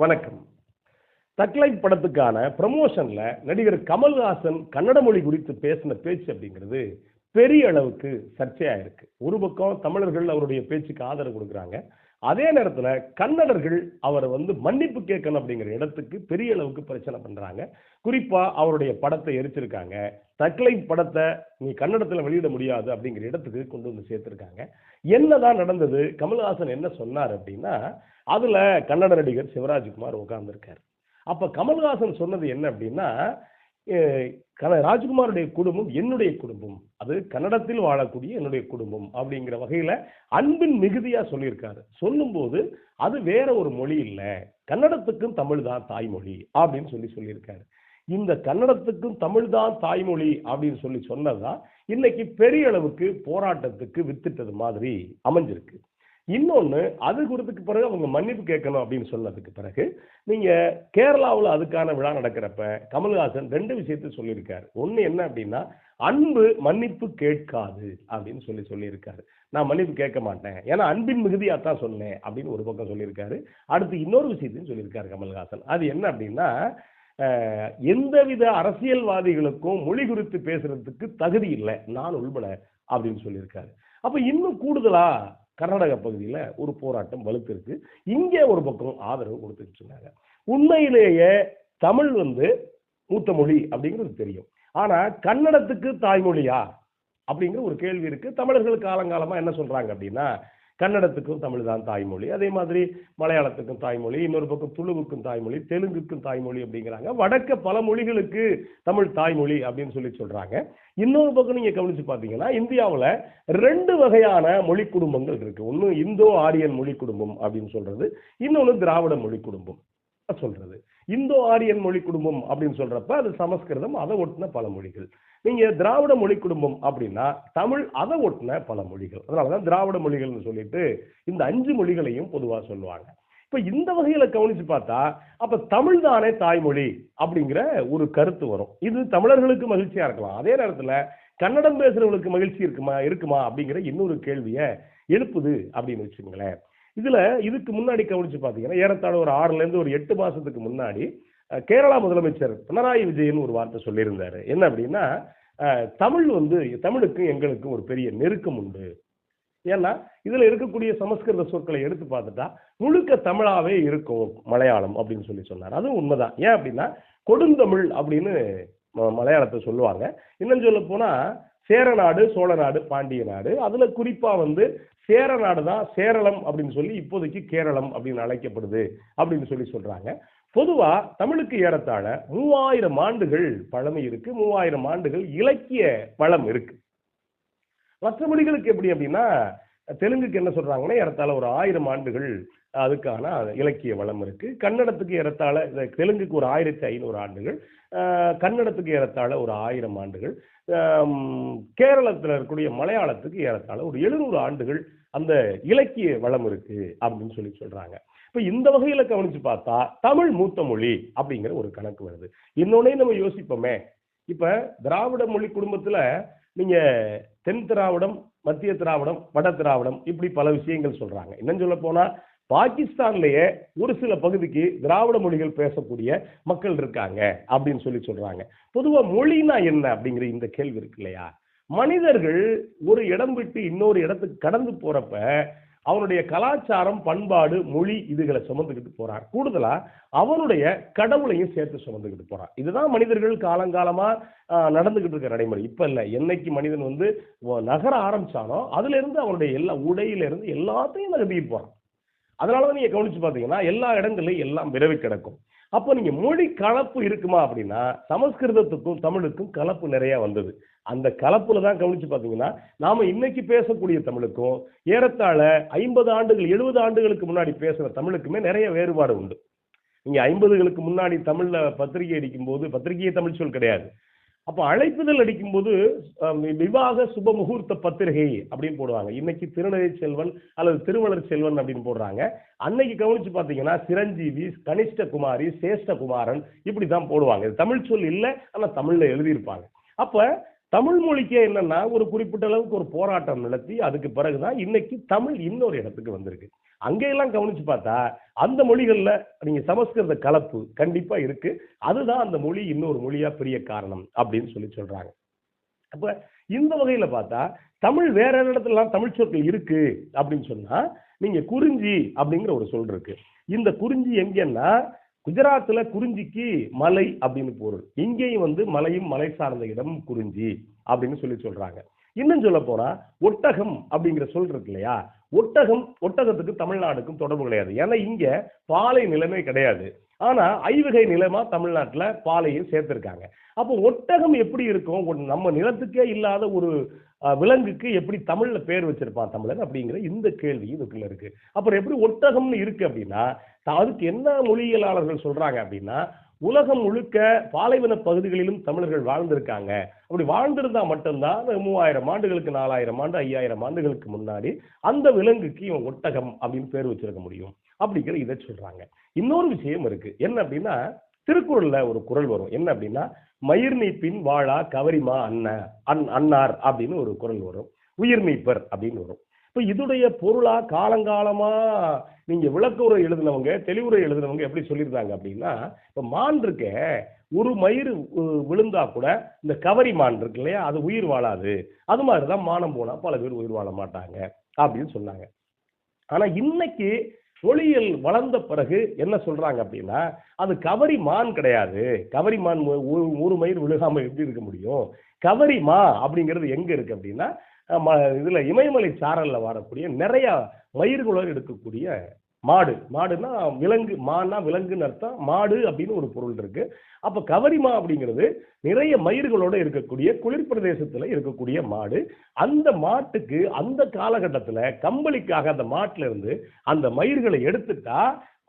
வணக்கம். தக்லைட் படத்துக்கான ப்ரமோஷன்ல நடிகர் கமல்ஹாசன் கன்னட மொழி குறித்து பேசின பேச்சு அப்படிங்கிறது பெரிய அளவுக்கு சர்ச்சையாயிருக்கு ஒரு பக்கம் தமிழர்கள் அவருடைய பேச்சுக்கு ஆதரவு கொடுக்குறாங்க. அதே நேரத்தில் கன்னடர்கள் அவரை வந்து மன்னிப்பு கேட்கணும் அப்படிங்கிற இடத்துக்கு பெரிய அளவுக்கு பிரச்சனை பண்ணுறாங்க குறிப்பாக அவருடைய படத்தை எரிச்சிருக்காங்க. தக்லை படத்தை நீ கன்னடத்தில் வெளியிட முடியாது அப்படிங்கிற இடத்துக்கு கொண்டு வந்து சேர்த்திருக்காங்க. என்னதான் நடந்தது? கமல்ஹாசன் என்ன சொன்னார் அப்படின்னா அதில் கன்னட நடிகர் சிவராஜ்குமார் உட்கார்ந்துருக்கார். அப்போ கமல்ஹாசன் சொன்னது என்ன அப்படின்னா கன- ராஜ்குமாருடைய குடும்பம் என்னுடைய குடும்பம். அது கன்னடத்தில் வாழக்கூடிய என்னுடைய குடும்பம் அப்படிங்கிற வகையில அன்பின் மிகுதியா சொல்லியிருக்காரு. சொல்லும்போது அது வேற ஒரு மொழி இல்லை. கன்னடத்துக்கும் தமிழ் தான் தாய்மொழி அப்படின்னு சொல்லி சொல்லியிருக்காரு. இந்த கன்னடத்துக்கும் தமிழ் தான் தாய்மொழி அப்படின்னு சொல்லி சொன்னதுதான் இன்னைக்கு பெரிய அளவுக்கு போராட்டத்துக்கு வித்துட்டது மாதிரி அமைஞ்சிருக்கு. இன்னொன்று அது குறித்துக்கு பிறகு அவங்க மன்னிப்பு கேட்கணும் அப்படின்னு சொன்னதுக்கு பிறகு நீங்கள் கேரளாவில் அதுக்கான விழா நடக்கிறப்ப கமல்ஹாசன் ரெண்டு விஷயத்தையும் சொல்லியிருக்காரு. ஒன்று என்ன அப்படின்னா அன்பு மன்னிப்பு கேட்காது அப்படின்னு சொல்லி சொல்லியிருக்காரு. நான் மன்னிப்பு கேட்க மாட்டேன். ஏன்னா அன்பின் மிகுதியாக தான் சொன்னேன் அப்படின்னு ஒரு பக்கம் சொல்லியிருக்காரு. அடுத்து இன்னொரு விஷயத்தையும் சொல்லியிருக்காரு கமல்ஹாசன். அது என்ன அப்படின்னா எந்தவித அரசியல்வாதிகளுக்கும் மொழி குறித்து பேசுறதுக்கு தகுதி இல்லை. நான் உள்பட அப்படின்னு சொல்லியிருக்காரு. அப்போ இன்னும் கூடுதலாக கர்நாடக பகுதியில் ஒரு போராட்டம் வலுத்திருக்கு இங்கே ஒரு பக்கம் ஆதரவு கொடுத்துக்கிட்டு இருந்தாங்க உண்மையிலேயே தமிழ் வந்து மூத்த மொழி அப்படிங்கிறது தெரியும். ஆனால் கன்னடத்துக்கு தாய்மொழியா? அப்படிங்கிற ஒரு கேள்வி இருக்கு. தமிழர்கள் காலங்காலமா என்ன சொல்றாங்க அப்படின்னா கன்னடத்துக்கும் தமிழ் தான் தாய்மொழி அதே மாதிரி மலையாளத்துக்கும் தாய்மொழி இன்னொரு பக்கம் துளுவுக்கும் தாய்மொழி தெலுங்குக்கும் தாய்மொழி அப்படிங்கிறாங்க. வடக்க பல மொழிகளுக்கு தமிழ் தாய்மொழி அப்படின்னு சொல்லி சொல்றாங்க. இன்னொரு பக்கம் நீங்க கவனிச்சு பார்த்தீங்கன்னா இந்தியாவில் ரெண்டு வகையான மொழி குடும்பங்கள் இருக்கு. ஒன்று இந்தோ ஆரியன் மொழி குடும்பம் அப்படின்னு சொல்றது இன்னொன்று திராவிட மொழி குடும்பம் சொல்றது. இந்தோ ஆரியன் மொழி குடும்பம் அப்படின்னு சொல்றப்ப அது சமஸ்கிருதம் அதை ஒட்டின பல மொழிகள். நீங்க திராவிட மொழி குடும்பம் அப்படின்னா தமிழ் அதை ஒட்டின பல மொழிகள். அதனாலதான் திராவிட மொழிகள்னு சொல்லிட்டு இந்த அஞ்சு மொழிகளையும் பொதுவா சொல்லுவாங்க. இப்ப இந்த வகையில கவனிச்சு பார்த்தா அப்ப தமிழ் தானே தாய்மொழி அப்படிங்கிற ஒரு கருத்து வரும். இது தமிழர்களுக்கு மகிழ்ச்சியா இருக்கலாம். அதே நேரத்துல கன்னடம் பேசுறவங்களுக்கு மகிழ்ச்சி இருக்குமா இருக்குமா அப்படிங்கிற இன்னொரு கேள்வியை எழுப்புது அப்படின்னு வச்சுங்களேன் இதுல இதுக்கு முன்னாடி கவனிச்சு பாத்தீங்கன்னா ஏறத்தாழ ஒரு ஆறுல இருந்து ஒரு எட்டு மாசத்துக்கு முன்னாடி கேரளா முதலமைச்சர் பினராயி விஜயன் ஒரு வார்த்தை சொல்லியிருந்தார். என்ன அப்படின்னா தமிழ் வந்து தமிழுக்கும் எங்களுக்கும் ஒரு பெரிய நெருக்கம் உண்டு. ஏன்னா இதில் இருக்கக்கூடிய சமஸ்கிருத சொற்களை எடுத்து பார்த்துட்டா முழுக்க தமிழாவே இருக்கும் மலையாளம் அப்படின்னு சொல்லி சொன்னார். அதுவும் உண்மைதான். ஏன் அப்படின்னா கொடுந்தமிழ் அப்படின்னு ம- மலையாளத்தை சொல்லுவாங்க. இன்னும் சொல்ல போனால் சேரநாடு சோழநாடு பாண்டிய நாடு அதில் குறிப்பாக வந்து சேர நாடு தான் சேரளம் அப்படின்னு சொல்லி இப்போதைக்கு கேரளம் அப்படின்னு அழைக்கப்படுது அப்படின்னு சொல்லி சொல்கிறாங்க பொதுவா தமிழுக்கு ஏறத்தாழ மூவாயிரம் ஆண்டுகள் பழமை இருக்கு மூவாயிரம் ஆண்டுகள் இலக்கிய வளம் இருக்கு. மற்ற மொழிகளுக்கு எப்படி அப்படின்னா தெலுங்குக்கு என்ன சொல்றாங்கன்னா ஏறத்தாழ ஒரு ஆயிரம் ஆண்டுகள் அதுக்கான இலக்கிய வளம் இருக்கு. கன்னடத்துக்கு ஏறத்தாழ இந்த தெலுங்குக்கு ஒரு ஆயிரத்தி ஐநூறு ஆண்டுகள் கன்னடத்துக்கு ஏறத்தாழ ஒரு ஆயிரம் ஆண்டுகள் கேரளத்தில் இருக்கக்கூடிய மலையாளத்துக்கு ஏறத்தாழ ஒரு எழுநூறு ஆண்டுகள் அந்த இலக்கிய வளம் இருக்கு அப்படின்னு சொல்லி சொல்றாங்க. இப்போ இந்த வகையில் கவனிச்சு பார்த்தா தமிழ் மூத்த மொழி அப்படிங்கிற ஒரு கணக்கு வருது. இன்னொன்னே நம்ம யோசிப்போமே. இப்போ திராவிட மொழி குடும்பத்தில் நீங்கள் தென் திராவிடம் மத்திய திராவிடம் வட திராவிடம் இப்படி பல விஷயங்கள் சொல்கிறாங்க என்னன்னு சொல்ல போனால் பாகிஸ்தான்லேயே ஒரு சில பகுதிக்கு திராவிட மொழிகள் பேசக்கூடிய மக்கள் இருக்காங்க அப்படின்னு சொல்லி சொல்கிறாங்க பொதுவாக மொழினா என்ன அப்படிங்கிற இந்த கேள்வி இருக்கு இல்லையா? மனிதர்கள் ஒரு இடம் விட்டு இன்னொரு இடத்துக்கு கடந்து போகிறப்ப அவனுடைய கலாச்சாரம் பண்பாடு மொழி இதுகளை சுமந்துக்கிட்டு போறான் கூடுதலா அவனுடைய கடவுளையும் சேர்த்து சுமந்துக்கிட்டு போறான் இதுதான் மனிதர்கள் காலங்காலமா நடந்துகிட்டு இருக்க நடைமுறை. இப்ப இல்ல. என்னைக்கு மனிதன் வந்து நகர ஆரம்பிச்சானோ அதுல இருந்து அவனுடைய எல்லா உடையில இருந்து எல்லாத்தையும் நகர்த்திட்டு போறான். அதனாலதான் நீங்க கவனிச்சு பாத்தீங்கன்னா எல்லா இடங்கள்லையும் எல்லாம் விரவி கிடக்கும். அப்போ நீங்க மொழி கலப்பு இருக்குமா அப்படின்னா சமஸ்கிருதத்துக்கும் தமிழுக்கும் கலப்பு நிறைய வந்தது. அந்த கலப்புல தான் கவனிச்சு பார்த்தீங்கன்னா நாம இன்னைக்கு பேசக்கூடிய தமிழுக்கும் ஏறத்தாழ ஐம்பது ஆண்டுகள் எழுபது ஆண்டுகளுக்கு முன்னாடி பேசுகிற தமிழுக்குமே நிறைய வேறுபாடு உண்டு. நீங்கள் ஐம்பதுகளுக்கு முன்னாடி தமிழில் பத்திரிகை அடிக்கும்போது பத்திரிகையை தமிழ் சொல் கிடையாது. அப்போ அழைப்புதல் அடிக்கும்போது விவாக சுப முகூர்த்த பத்திரிகை அப்படின்னு போடுவாங்க. இன்னைக்கு திருநறை செல்வன் அல்லது திருவளர் செல்வன் அப்படின்னு போடுறாங்க. அன்னைக்கு கவனிச்சு பார்த்தீங்கன்னா சிரஞ்சீவி கனிஷ்ட குமாரி சேஷ்ட குமாரன் இப்படி தான் போடுவாங்க. இது தமிழ் சொல் இல்லை ஆனால் தமிழில் எழுதியிருப்பாங்க. அப்போ தமிழ் மொழிக்கே என்னன்னா ஒரு குறிப்பிட்ட அளவுக்கு ஒரு போராட்டம் நடத்தி அதுக்கு பிறகுதான் இன்னைக்கு தமிழ் இன்னொரு இடத்துக்கு வந்திருக்கு. அங்கெல்லாம் கவனிச்சு பார்த்தா அந்த மொழிகளில் நீங்கள் சமஸ்கிருத கலப்பு கண்டிப்பாக இருக்கு. அதுதான் அந்த மொழி இன்னொரு மொழியாக பெரிய காரணம் அப்படின்னு சொல்லி சொல்கிறாங்க அப்போ இந்த வகையில் பார்த்தா தமிழ் வேற இடத்துலலாம் தமிழ் சொற்கள் இருக்கு அப்படின்னு சொன்னால் நீங்கள் குறிஞ்சி அப்படிங்கிற ஒரு சொல் இருக்கு. இந்த குறிஞ்சி எங்கன்னா குஜராத்தில் குறிஞ்சிக்கு மலை அப்படின்னு பொருள். இங்கேயும் வந்து மலையும் மலை சார்ந்த இடம் குறிஞ்சி அப்படின்னு சொல்லி சொல்றாங்க. இன்னும் சொல்ல போனா ஒட்டகம் அப்படிங்கிற சொல் இருக்கு இல்லையா? ஒட்டகம் ஒட்டகத்துக்கு தமிழ்நாடுக்கும் தொடர்பு கிடையாது. ஏன்னா இங்க பாலை நிலைமை கிடையாது. ஆனா ஐவகை நிலமா தமிழ்நாட்டுல பாலையும் சேர்த்திருக்காங்க. அப்போ ஒட்டகம் எப்படி இருக்கும்? நம்ம நிலத்துக்கே இல்லாத ஒரு விலங்குக்கு எப்படி தமிழ்ல பேர் வச்சிருப்பான் தமிழன் அப்படிங்கிற இந்த கேள்வி இதுக்குள்ள இருக்கு. அப்புறம் எப்படி ஒட்டகம்னு இருக்கு அப்படின்னா அதுக்கு என்ன மொழியியலாளர்கள் சொல்றாங்க அப்படின்னா உலகம் முழுக்க பாலைவன பகுதிகளிலும் தமிழர்கள் வாழ்ந்திருக்காங்க. அப்படி வாழ்ந்திருந்தா மட்டும்தான் மூவாயிரம் ஆண்டுகளுக்கு நாலாயிரம் ஆண்டு ஐயாயிரம் ஆண்டுகளுக்கு முன்னாடி அந்த விலங்குக்கு இவன் ஒட்டகம் அப்படின்னு பேர் வச்சிருக்க முடியும். அப்படிங்கிற இதை சொல்றாங்க. இன்னொரு விஷயம் இருக்கு. என்ன அப்படின்னா திருக்குறள்ல ஒரு குறள் வரும். என்ன அப்படின்னா மயிர் நீப்பின் வாழா கவரிமா அண்ண அன் அன்னார் அப்படின்னு ஒரு குறள் வரும். உயிர் நீப்பர் அப்படின்னு வரும். இப்போ இதுடைய பொருளா காலங்காலமா நீங்கள் விளக்குரை எழுதினவங்க தெளிவுரை எழுதினவங்க எப்படி சொல்லியிருந்தாங்க அப்படின்னா இப்போ மான் இருக்க ஒரு மயிர் விழுந்தா கூட இந்த கவரி மான் இருக்கு இல்லையா அது உயிர் வாழாது. அது மாதிரி தான் மானம் போனால் பல பேர் உயிர் வாழ மாட்டாங்க அப்படின்னு சொன்னாங்க. ஆனால் இன்னைக்கு மொழியியல் வளர்ந்த பிறகு என்ன சொல்றாங்க அப்படின்னா அது கவரி மான் கிடையாது. கவரி மான் ஒரு- மயிர் விழுகாம எப்படி இருக்க முடியும்? கவரி மா அப்படிங்கிறது எங்க இருக்கு அப்படின்னா ம- இதுல இமயமலை சாரல்ல வரக்கூடிய நிறைய மயிர்களோடு எடுக்கக்கூடிய மாடு. மாடுனா விலங்கு மான்னா விலங்குன்னு அர்த்தம். மாடு அப்படின்னு ஒரு பொருள் இருக்கு. அப்ப கவரிமா அப்படிங்கிறது நிறைய மயிர்களோட இருக்கக்கூடிய குளிர் பிரதேசத்துல இருக்கக்கூடிய மாடு. அந்த மாட்டுக்கு அந்த காலகட்டத்துல கம்பளிக்காக அந்த மாட்டுல இருந்து அந்த மயிர்களை எடுத்துட்டா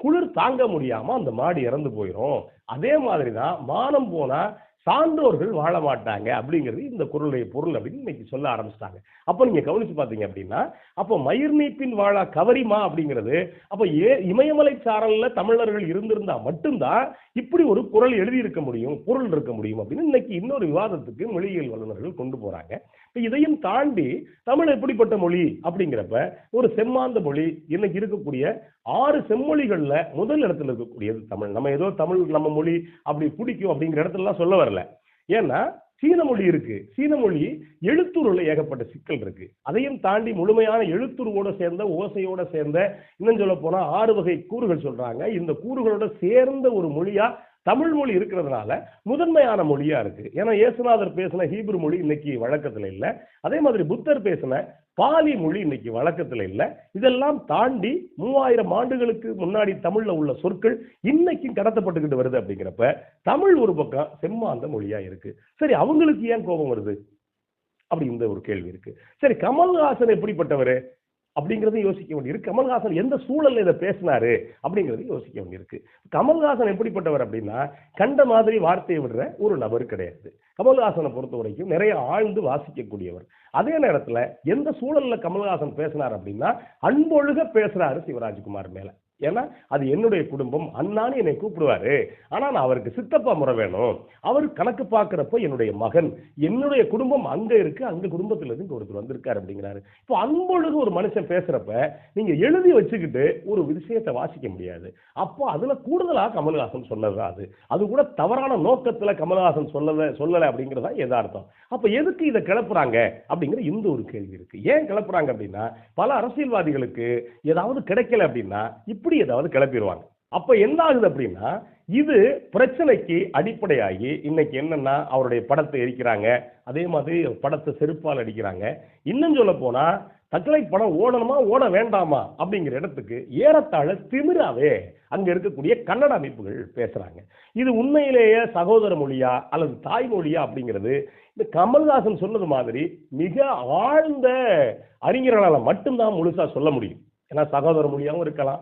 குளிர் தாங்க முடியாம அந்த மாடு இறந்து போயிடும் அதே மாதிரி தான் மானம் போனா சான்றோர்கள் வாழ மாட்டாங்க அப்படிங்கிறது இந்த குரலுடைய பொருள் அப்படின்னு இன்னைக்கு சொல்ல ஆரம்பிச்சிட்டாங்க. அப்போ நீங்கள் கவனித்து பார்த்தீங்க அப்படின்னா அப்போ மயிர் நீப்பின் வாழா கவரிமா அப்படிங்கிறது அப்போ ஏ இமயமலை சாரலில் தமிழர்கள் இருந்திருந்தா மட்டும்தான் இப்படி ஒரு குரல் எழுதியிருக்க முடியும் பொருள் இருக்க முடியும் அப்படின்னு இன்னைக்கு இன்னொரு விவாதத்துக்கு மொழியியல் வல்லுநர்கள் கொண்டு போகிறாங்க இப்போ இதையும் தாண்டி தமிழ் எப்படிப்பட்ட மொழி அப்படிங்கிறப்ப ஒரு செம்மாந்த மொழி இன்னைக்கு இருக்கக்கூடிய ஆறு செம்மொழிகளில் முதல் இடத்துல இருக்கக்கூடியது தமிழ். நம்ம ஏதோ தமிழ் நம்ம மொழி அப்படி பிடிக்கும் அப்படிங்கிற இடத்துலலாம் சொல்ல வரல. ஏன்னா சீன மொழி இருக்கு. சீன மொழி எழுத்துருல ஏகப்பட்ட சிக்கல் இருக்கு. அதையும் தாண்டி முழுமையான எழுத்துருவோட சேர்ந்த ஓசையோட சேர்ந்த இன்னும் சொல்ல போனா ஆறு வகை கூறுகள் சொல்றாங்க. இந்த கூறுகளோட சேர்ந்த ஒரு மொழியா தமிழ் மொழி இருக்கிறதுனால முதன்மையான மொழியா இருக்கு. ஏன்னா இயேசுநாதர் பேசின ஹீப்ரு மொழி இன்னைக்கு வழக்கத்துல இல்ல. அதே மாதிரி புத்தர் பேசின பாலி மொழி இன்னைக்கு வழக்கத்துல இல்ல. இதெல்லாம் தாண்டி மூவாயிரம் ஆண்டுகளுக்கு முன்னாடி தமிழ்ல உள்ள சொற்கள் இன்னைக்கும் கடத்தப்பட்டுக்கிட்டு வருது அப்படிங்கிறப்ப தமிழ் ஒரு பக்கம் செம்மாந்த மொழியா இருக்கு. சரி அவங்களுக்கு ஏன் கோபம் வருது? அப்படி இந்த ஒரு கேள்வி இருக்கு. சரி கமல்ஹாசன் எப்படிப்பட்டவர்? அப்படிங்கிறது யோசிக்க வேண்டியிருக்கு. கமல்ஹாசன் எந்த சூழல்ல இதை பேசினாரு அப்படிங்கிறது யோசிக்க வேண்டியிருக்கு. கமல்ஹாசன் எப்படிப்பட்டவர் அப்படின்னா கண்ட மாதிரி வார்த்தையை விடுற ஒரு நபர் கிடையாது. கமல்ஹாசனை பொறுத்த வரைக்கும் நிறைய ஆழ்ந்து வாசிக்கக்கூடியவர். அதே நேரத்தில் எந்த சூழல்ல கமல்ஹாசன் பேசினார் அப்படின்னா அன்பொழுக பேசுறாரு சிவராஜ்குமார் மேல. ஏன்னா அது என்னுடைய குடும்பம் அண்ணான்னு என்னை கூப்பிடுவாரு. ஆனால் நான் அவருக்கு சித்தப்பா முறை வேணும். அவர் கணக்கு பார்க்குறப்ப என்னுடைய மகன் என்னுடைய குடும்பம் அங்கே இருக்கு அந்த குடும்பத்துல இருந்து ஒருத்தர் வந்திருக்காரு அப்படிங்கிறாரு. இப்போ அன்பொழுது ஒரு மனுஷன் பேசுறப்ப நீங்கள் எழுதி வச்சுக்கிட்டு ஒரு விஷயத்தை வாசிக்க முடியாது. அப்போ அதில் கூடுதலாக கமல்ஹாசன் சொன்னது அது. அது கூட தவறான நோக்கத்தில் கமல்ஹாசன் சொல்லலை சொல்லலை அப்படிங்கறதா எதார்த்தம் அப்போ எதுக்கு இதை கிளப்புறாங்க அப்படிங்கிற இந்த ஒரு கேள்வி இருக்கு. ஏன் கிளப்புறாங்க அப்படின்னா பல அரசியல்வாதிகளுக்கு ஏதாவது கிடைக்கல அப்படின்னா இப்படி ஏதாவது கிளப்பிடுவாங்க அப்ப என்ன ஆகுது அப்படின்னா இது பிரச்சனைக்கு அடிப்படையாகி இன்னைக்கு என்னன்னா அவருடைய படத்தை எரிக்கிறாங்க. அதே மாதிரி படத்தை செருப்பால் அடிக்கிறாங்க. இன்னும் சொல்ல போனா தக்கலை படம் ஓடணுமா ஓட வேண்டாமா அப்படிங்கிற இடத்துக்கு ஏறத்தாழ திமிராவே அங்க இருக்கக்கூடிய கன்னட அமைப்புகள் பேசுறாங்க. இது உண்மையிலேயே சகோதர மொழியா அல்லது தாய்மொழியா அப்படிங்கிறது இந்த கமல்ஹாசன் சொன்னது மாதிரி மிக ஆழ்ந்த அறிஞர்களால் மட்டும்தான் முழுசா சொல்ல முடியும். ஏன்னா சகோதர மொழியாவும் இருக்கலாம்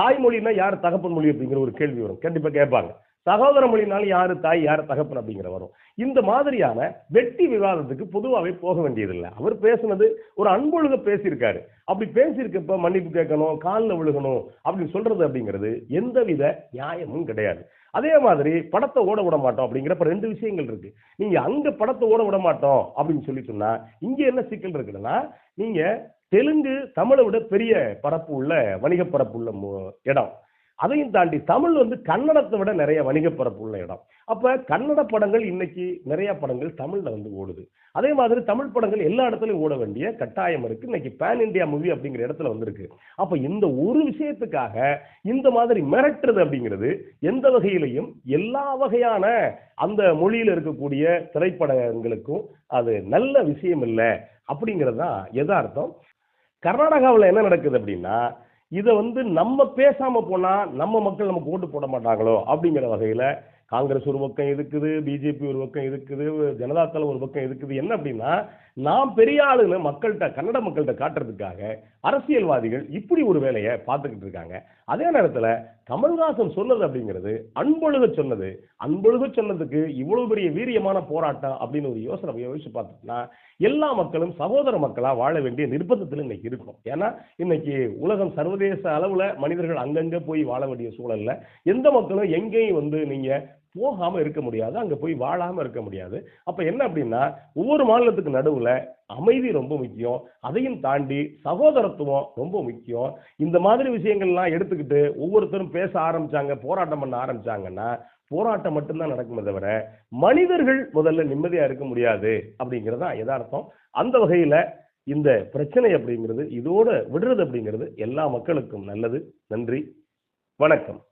தாய்மொழினா யார் தகப்பன் மொழி அப்படிங்கிற ஒரு கேள்வி வரும். கண்டிப்பா கேட்பாங்க. சகோதர மொழினாலும் யாரு தாய் யார் தகப்பன் அப்படிங்கிற வரும். இந்த மாதிரியான வெட்டி விவாதத்துக்கு பொதுவாகவே போக வேண்டியதில்லை. அவர் பேசுனது ஒரு அன்பொழுக பேசியிருக்காரு. அப்படி பேசியிருக்கப்ப மன்னிப்பு கேட்கணும் காலில் விழுகணும் அப்படின்னு சொல்றது அப்படிங்கிறது எந்தவித நியாயமும் கிடையாது. அதே மாதிரி படத்தை ஓட விட மாட்டோம் அப்படிங்கிறப்ப ரெண்டு விஷயங்கள் இருக்கு. நீங்க அங்க படத்தை ஓட விட மாட்டோம் அப்படின்னு சொல்லி சொன்னா இங்க என்ன சிக்கல் இருக்குன்னா நீங்க தெலுங்கு தமிழை விட பெரிய பரப்பு உள்ள வணிக பரப்பு உள்ள மு- இடம். அதையும் தாண்டி தமிழ் வந்து கன்னடத்தை விட நிறைய வணிக பரப்பு உள்ள இடம். அப்ப கன்னட படங்கள் இன்னைக்கு நிறைய படங்கள் தமிழ்ல வந்து ஓடுது. அதே மாதிரி தமிழ் படங்கள் எல்லா இடத்துலையும் ஓட வேண்டிய கட்டாயம் இருக்கு. இன்னைக்கு பேன் இந்தியா மூவி அப்படிங்கிற இடத்துல வந்திருக்கு. அப்ப இந்த ஒரு விஷயத்துக்காக இந்த மாதிரி மிரட்டுறது அப்படிங்கிறது எந்த வகையிலையும் எல்லா வகையான அந்த மொழியில இருக்கக்கூடிய திரைப்படங்களுக்கும் அது நல்ல விஷயம் இல்லை அப்படிங்கிறது தான் எதார்த்தம் கர்நாடகாவில் என்ன நடக்குது அப்படின்னா இதை வந்து நம்ம பேசாம போனா நம்ம மக்கள் நமக்கு ஓட்டு போட மாட்டாங்களோ அப்படிங்கிற வகையில காங்கிரஸ் ஒரு பக்கம் இருக்குது பிஜேபி ஒரு பக்கம் இருக்குது ஜனதா தளம் ஒரு பக்கம் இருக்குது என்ன அப்படின்னா நாம் பெரிய ஆளுன்னு மக்கள்கிட்ட கன்னட மக்கள்கிட்ட காட்டுறதுக்காக அரசியல்வாதிகள் இப்படி ஒரு வேலையை பார்த்துக்கிட்டு இருக்காங்க. அதே நேரத்தில் கமல்ஹாசன் சொன்னது அப்படிங்கிறது அன்பொழுக சொன்னது. அன்பொழுக சொன்னதுக்கு இவ்வளவு பெரிய வீரியமான போராட்டம் அப்படின்னு ஒரு யோசனை யோசிச்சு பார்த்தோம்னா எல்லா மக்களும் சகோதர மக்களாக வாழ வேண்டிய நிர்பந்தத்தில் இன்னைக்கு இருக்கும் ஏன்னா இன்னைக்கு உலகம் சர்வதேச அளவில் மனிதர்கள் அங்கங்கே போய் வாழ வேண்டிய சூழலில் எந்த மக்களும் எங்கேயும் வந்து நீங்கள் போகாம இருக்க முடியாது அங்க போய் வாழாம இருக்க முடியாது. அப்ப என்ன அப்படின்னா ஒவ்வொரு மாநிலத்துக்கு நடுவுல அமைதி ரொம்ப முக்கியம். அதையும் தாண்டி சகோதரத்துவம் ரொம்ப முக்கியம். இந்த மாதிரி விஷயங்கள்லாம் எடுத்துக்கிட்டு ஒவ்வொருத்தரும் பேச ஆரம்பிச்சாங்க போராட்டம் பண்ண ஆரம்பிச்சாங்கன்னா போராட்டம் மட்டும்தான் நடக்குமே தவிர மனிதர்கள் முதல்ல நிம்மதியா இருக்க முடியாது அப்படிங்கிறது தான் யதார்த்தம். அந்த வகையில இந்த பிரச்சனை அப்படிங்கிறது இதோட விடுறது அப்படிங்கிறது எல்லா மக்களுக்கும் நல்லது. நன்றி. வணக்கம்.